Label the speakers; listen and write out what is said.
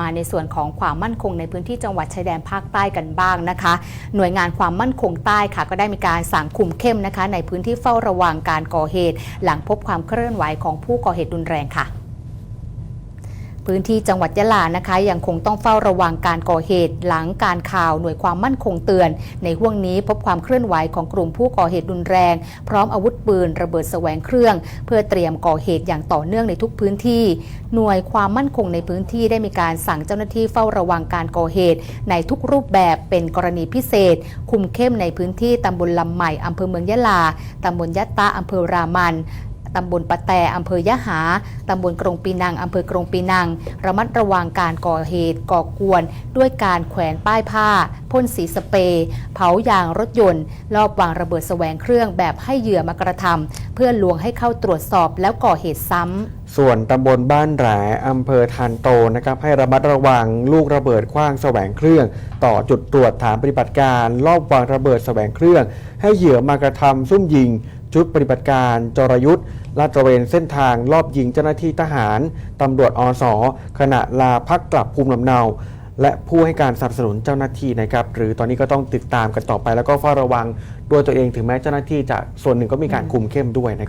Speaker 1: มาในส่วนของความมั่นคงในพื้นที่จังหวัดชายแดนภาคใต้กันบ้างนะคะ หน่วยงานความมั่นคงใต้ค่ะ ก็ได้มีการสั่งคุมเข้มนะคะ ในพื้นที่เฝ้าระวังการก่อเหตุ หลังพบความเคลื่อนไหวของผู้ก่อเหตุรุนแรงค่ะ พื้นที่จังหวัดยะลานะคะยังคงต้องเฝ้าระวังการก่อเหตุ หลังการข่าวหน่วยความมั่นคงเตือน ในห่วงนี้พบความเคลื่อนไหวของกลุ่มผู้ก่อเหตุรุนแรง พร้อมอาวุธปืนระเบิดแสวงเครื่อง เพื่อเตรียมก่อเหตุอย่างต่อเนื่องในทุกพื้นที่ หน่วยความมั่นคงในพื้นที่ได้มีการสั่งเจ้าหน้าที่เฝ้าระวังการก่อเหตุ ในทุกรูปแบบเป็นกรณีพิเศษ คุมเข้มในพื้นที่ตำบลลำใหม่อำเภอเมืองยะลาตำบลยะตาอำเภอรามัน ตำบลปะแตอำเภอยะหา ตำบลกรงปีนังอำเภอกรงปีนัง ระมัดระวังการก่อเหตุก่อกวน ด้วยการแขวนป้ายผ้า พ่นสีสเปรย์เผายางรถยนต์ ลอบวางระเบิดแสวงเครื่องแบบให้เหยื่อมากระทำเพื่อลวงให้เข้าตรวจสอบแล้วก่อเหตุซ้ำ
Speaker 2: ส่วนตำบลบ้านแหลอำเภอทานโตนะครับให้ระมัดระวังลูกระเบิดคว้างแสวงเครื่อง ต่อจุดตรวจฐานปฏิบัติการ รอบวางระเบิดแสวงเครื่อง ให้เหยื่อมากระทำซุ่มยิง ชุดปฏิบัติการ จรยุทธ์ลาดตระเวนเส้นทางรอบยิงเจ้าหน้าที่ทหาร ตำรวจอสขณะลาพักกลับภูมิลำเนา และผู้ให้การสนับสนุนเจ้าหน้าที่นะครับหรือตอนนี้ก็ต้องติดตามกันต่อไป แล้วก็เฝ้าระวังด้วยตัวเองถึงแม้เจ้าหน้าที่จะส่วนหนึ่งก็มีการคุมเข้มด้วยนะครับ